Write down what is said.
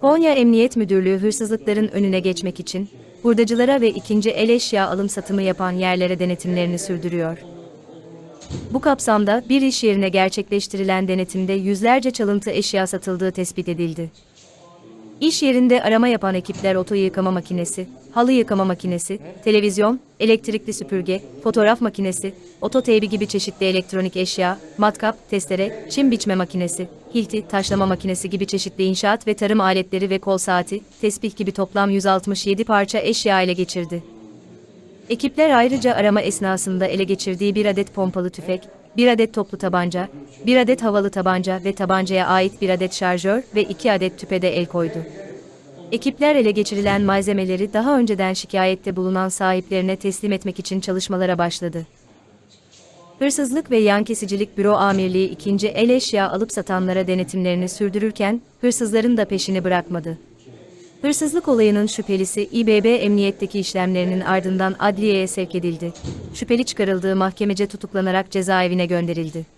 Konya Emniyet Müdürlüğü hırsızlıkların önüne geçmek için, hurdacılara ve ikinci el eşya alım satımı yapan yerlere denetimlerini sürdürüyor. Bu kapsamda bir iş yerine gerçekleştirilen denetimde yüzlerce çalıntı eşya satıldığı tespit edildi. İş yerinde arama yapan ekipler oto yıkama makinesi, halı yıkama makinesi, televizyon, elektrikli süpürge, fotoğraf makinesi, oto teybi gibi çeşitli elektronik eşya, matkap, testere, çim biçme makinesi, hilti, taşlama makinesi gibi çeşitli inşaat ve tarım aletleri ve kol saati, tesbih gibi toplam 167 parça eşya ele geçirdi. Ekipler ayrıca arama esnasında ele geçirdiği bir adet pompalı tüfek, bir adet toplu tabanca, bir adet havalı tabanca ve tabancaya ait bir adet şarjör ve iki adet tüpe de el koydu. Ekipler ele geçirilen malzemeleri daha önceden şikayette bulunan sahiplerine teslim etmek için çalışmalara başladı. Hırsızlık ve yan kesicilik büro amirliği ikinci el eşya alıp satanlara denetimlerini sürdürürken, hırsızların da peşini bırakmadı. Hırsızlık olayının şüphelisi İBB emniyetteki işlemlerinin ardından adliyeye sevk edildi. Şüpheli çıkarıldığı mahkemece tutuklanarak cezaevine gönderildi.